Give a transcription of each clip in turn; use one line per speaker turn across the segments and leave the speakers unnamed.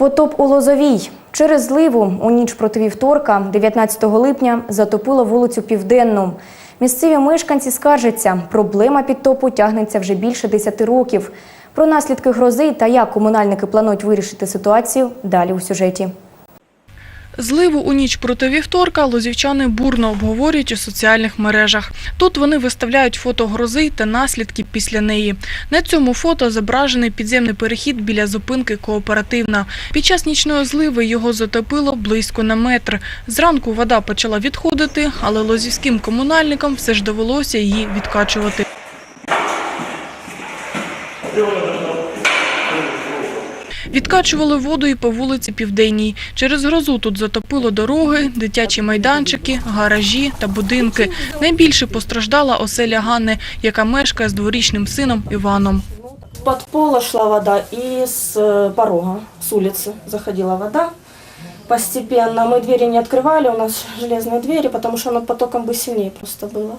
Потоп у Лозовій. Через зливу у ніч проти вівторка, 19 липня, затопило вулицю Південну. Місцеві мешканці скаржаться, проблема підтопу тягнеться вже більше 10 років. Про наслідки грози та як комунальники планують вирішити ситуацію далі у сюжеті.
Зливу у ніч проти вівторка лозівчани бурно обговорюють у соціальних мережах. Тут вони виставляють фото грози та наслідки після неї. На цьому фото зображений підземний перехід біля зупинки кооперативна. Під час нічної зливи його затопило близько на метр. Зранку вода почала відходити, але лозівським комунальникам все ж довелося її відкачувати. Відкачували воду і по вулиці Південній. Через грозу тут затопило дороги, дитячі майданчики, гаражі та будинки. Найбільше постраждала оселя Ганни, яка мешкає з дворічним сином Іваном.
Под пола шла вода и с э, порога, с улицы заходила вода. Постепенно мы двери не открывали, у нас железные двери, потому что оно потоком бы сильнее просто было.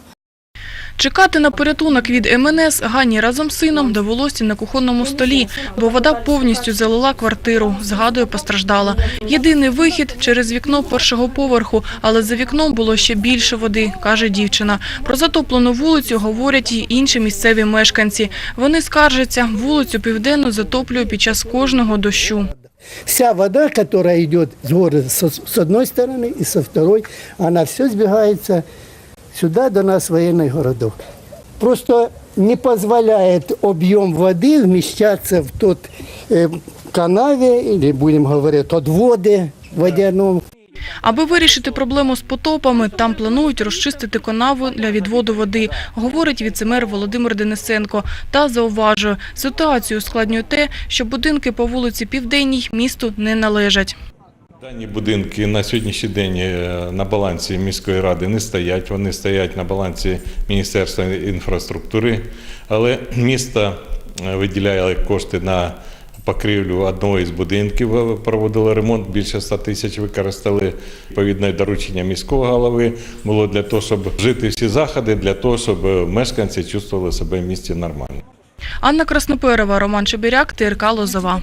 Чекати на порятунок від МНС Ганні разом з сином довелося на кухонному столі, бо вода повністю залила квартиру, згадує постраждала. Єдиний вихід через вікно першого поверху, але за вікном було ще більше води, каже дівчина. Про затоплену вулицю говорять і інші місцеві мешканці. Вони скаржаться, вулицю південну затоплює під час кожного дощу.
Вся вода, которая идет с города с, одной стороны и со второй, она все сбегается сюда, до нас в военный городок. Просто не позволяет объем воды вмещаться в тот э, канаве, или будем говорить, отводе водяном.
Аби вирішити проблему з потопами, там планують розчистити канаву для відводу води, говорить віцемер Володимир Денисенко. Та зауважує, ситуацію ускладнює те, що будинки по вулиці Південній місту не належать.
Дані будинки на сьогоднішній день е, на балансі міської ради не стоять. Вони стоять на балансі Міністерства інфраструктури, але місто е, виділяє кошти на покрівлю одного із будинків, е, проводило ремонт, більше 100 тисяч використали. Відповідне доручення міського голови було для того, щоб вжити всі заходи, для того, щоб мешканці чувствували себе в місті нормально.
Анна Красноперова, Роман Чебіряк, ТРК Лозова.